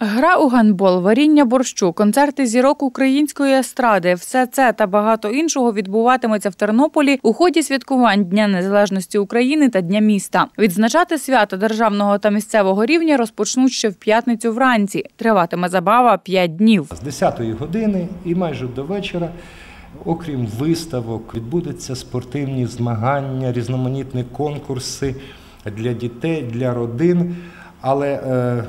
Гра у гандбол, варіння борщу, концерти зірок української естради все це та багато іншого відбуватиметься в Тернополі у ході святкувань Дня Незалежності України та Дня міста. Відзначати свято державного та місцевого рівня розпочнуть ще в п'ятницю вранці. Триватиме забава 5 днів. З 10-ї години і майже до вечора, окрім виставок, відбудуться спортивні змагання, різноманітні конкурси для дітей, для родин. Але е,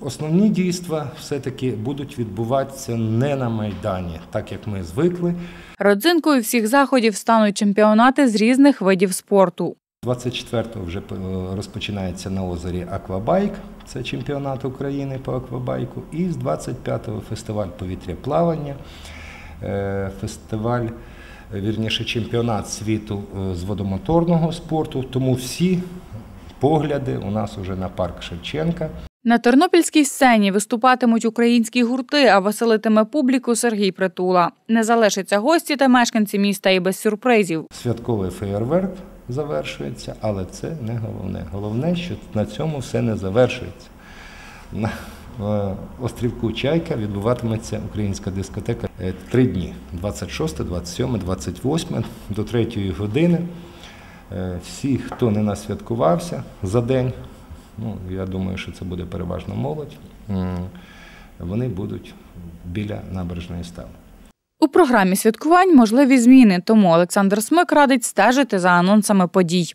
основні дійства все-таки будуть відбуватися не на Майдані, так як ми звикли. Родзинкою всіх заходів стануть чемпіонати з різних видів спорту. 24-го вже е, розпочинається на озері Аквабайк, це чемпіонат України по аквабайку. І з 25-го фестиваль повітря плавання, е, фестиваль, е, вірніше, чемпіонат світу з водомоторного спорту. Тому всі погляди у нас уже на парк Шевченка. На тернопільській сцені виступатимуть українські гурти, а веселитиме публіку Сергій Притула. Не залишаться гості та мешканці міста і без сюрпризів. Святковий феєрверк завершується, але це не головне. Головне, що на цьому все не завершується. На острівку Чайка відбуватиметься українська дискотека е, три дні: 26, 27, 28 до 3 години. Е, Всі, хто не насвяткувався за день, ну я думаю, що це буде переважно молодь, вони будуть біля набережної стави. У програмі святкувань можливі зміни, тому Олександр Смик радить стежити за анонсами подій.